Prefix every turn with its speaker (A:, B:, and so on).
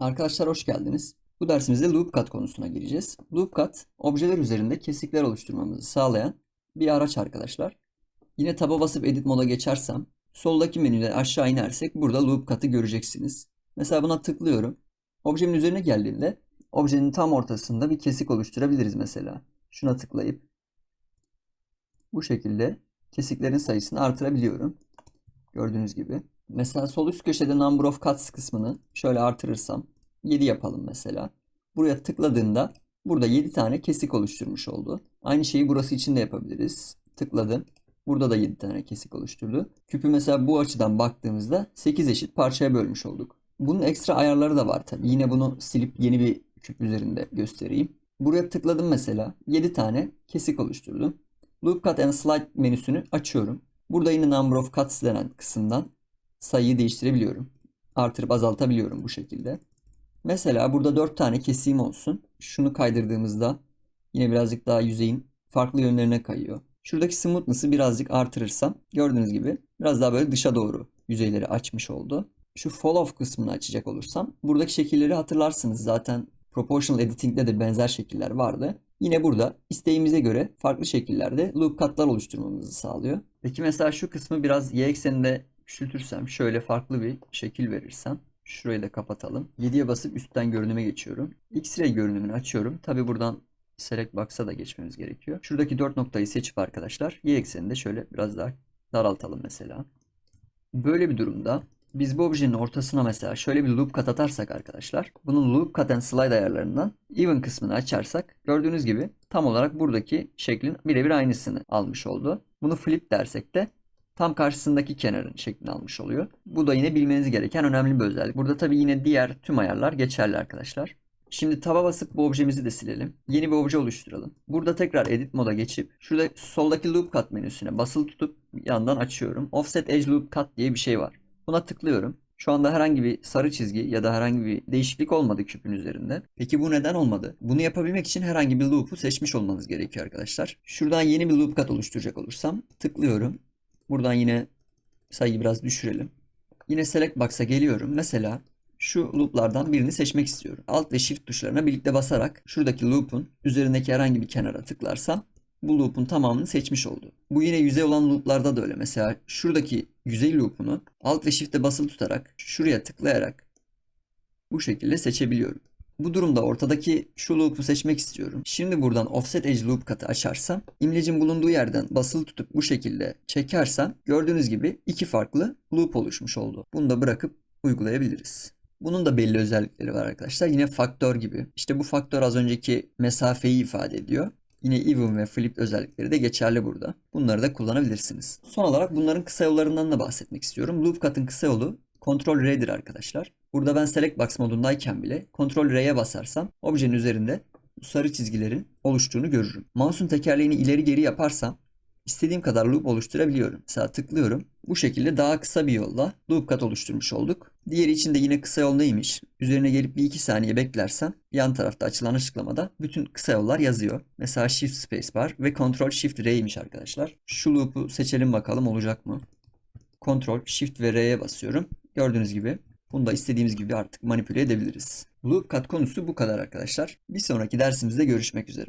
A: Arkadaşlar hoş geldiniz. Bu dersimizde loop cut konusuna gireceğiz. Loop cut, objeler üzerinde kesikler oluşturmamızı sağlayan bir araç arkadaşlar. Yine taba basıp edit moda geçersem, soldaki menüde aşağı inersek burada loop cut'ı göreceksiniz. Mesela buna tıklıyorum. Objemin üzerine geldiğimde objenin tam ortasında bir kesik oluşturabiliriz mesela. Şuna tıklayıp bu şekilde kesiklerin sayısını artırabiliyorum. Gördüğünüz gibi. Mesela sol üst köşede number of cuts kısmını şöyle artırırsam 7 yapalım mesela. Buraya tıkladığında burada 7 tane kesik oluşturmuş oldu. Aynı şeyi burası için de yapabiliriz. Tıkladım. Burada da 7 tane kesik oluşturdu. Küpü mesela bu açıdan baktığımızda 8 eşit parçaya bölmüş olduk. Bunun ekstra ayarları da var tabii. Yine bunu silip yeni bir küp üzerinde göstereyim. Buraya tıkladım mesela. 7 tane kesik oluşturdum. Loop Cut and Slide menüsünü açıyorum. Burada yine Number of Cuts denen kısımdan sayıyı değiştirebiliyorum. Artırıp azaltabiliyorum bu şekilde. Mesela burada 4 tane keseyim olsun. Şunu kaydırdığımızda yine birazcık daha yüzeyin farklı yönlerine kayıyor. Şuradaki smoothness'ı birazcık artırırsam gördüğünüz gibi biraz daha böyle dışa doğru yüzeyleri açmış oldu. Şu fall off kısmını açacak olursam buradaki şekilleri hatırlarsınız zaten proportional editing'de de benzer şekiller vardı. Yine burada isteğimize göre farklı şekillerde loop cut'lar oluşturmamızı sağlıyor. Peki mesela şu kısmı biraz y ekseninde küçültürsem şöyle farklı bir şekil verirsem şurayı da kapatalım. 7'ye basıp üstten görünüme geçiyorum. X-ray görünümünü açıyorum. Tabi buradan select box'a da geçmemiz gerekiyor. Şuradaki 4 noktayı seçip arkadaşlar y ekseninde şöyle biraz daha daraltalım mesela. Böyle bir durumda biz bu objenin ortasına mesela şöyle bir loop cut atarsak arkadaşlar. Bunun loop cut and slide ayarlarından even kısmını açarsak gördüğünüz gibi tam olarak buradaki şeklin birebir aynısını almış oldu. Bunu flip dersek de tam karşısındaki kenarın şeklini almış oluyor. Bu da yine bilmeniz gereken önemli bir özellik. Burada tabii yine diğer tüm ayarlar geçerli arkadaşlar. Şimdi taba basıp bu objemizi de silelim. Yeni bir obje oluşturalım. Burada tekrar edit moda geçip şurada soldaki loop cut menüsüne basılı tutup yandan açıyorum. Offset edge loop cut diye bir şey var. Buna tıklıyorum. Şu anda herhangi bir sarı çizgi ya da herhangi bir değişiklik olmadı küpün üzerinde. Peki bu neden olmadı? Bunu yapabilmek için herhangi bir loop'u seçmiş olmanız gerekiyor arkadaşlar. Şuradan yeni bir loop cut oluşturacak olursam tıklıyorum. Buradan yine sayıyı biraz düşürelim. Yine select box'a geliyorum. Mesela şu loop'lardan birini seçmek istiyorum. Alt ve shift tuşlarına birlikte basarak şuradaki loop'un üzerindeki herhangi bir kenara tıklarsam bu loop'un tamamını seçmiş oldu. Bu yine yüzey olan loop'larda da öyle. Mesela şuradaki yüzey loop'unu alt ve shift'e basılı tutarak şuraya tıklayarak bu şekilde seçebiliyorum. Bu durumda ortadaki şu loop'u seçmek istiyorum. Şimdi buradan offset edge loop katı açarsam imlecin bulunduğu yerden basılı tutup bu şekilde çekersem gördüğünüz gibi iki farklı loop oluşmuş oldu. Bunu da bırakıp uygulayabiliriz. Bunun da belli özellikleri var arkadaşlar. Yine faktör gibi. İşte bu faktör az önceki mesafeyi ifade ediyor. Yine even ve flip özellikleri de geçerli burada. Bunları da kullanabilirsiniz. Son olarak bunların kısa yollarından da bahsetmek istiyorum. Loop cut'ın kısa yolu Ctrl R'dir arkadaşlar. Burada ben Select Box modundayken bile Ctrl R'ye basarsam objenin üzerinde sarı çizgilerin oluştuğunu görürüm. Mouse'un tekerleğini ileri geri yaparsam istediğim kadar loop oluşturabiliyorum. Mesela tıklıyorum. Bu şekilde daha kısa bir yolla loop cut oluşturmuş olduk. Diğeri için de yine kısa yol neymiş? Üzerine gelip bir iki saniye beklersem yan tarafta açılan açıklamada bütün kısa yollar yazıyor. Mesela Shift Spacebar ve Ctrl Shift R'ymiş arkadaşlar. Şu loop'u seçelim bakalım olacak mı? Ctrl Shift ve R'ye basıyorum. Gördüğünüz gibi bunu da istediğimiz gibi artık manipüle edebiliriz. Loop cut konusu bu kadar arkadaşlar. Bir sonraki dersimizde görüşmek üzere.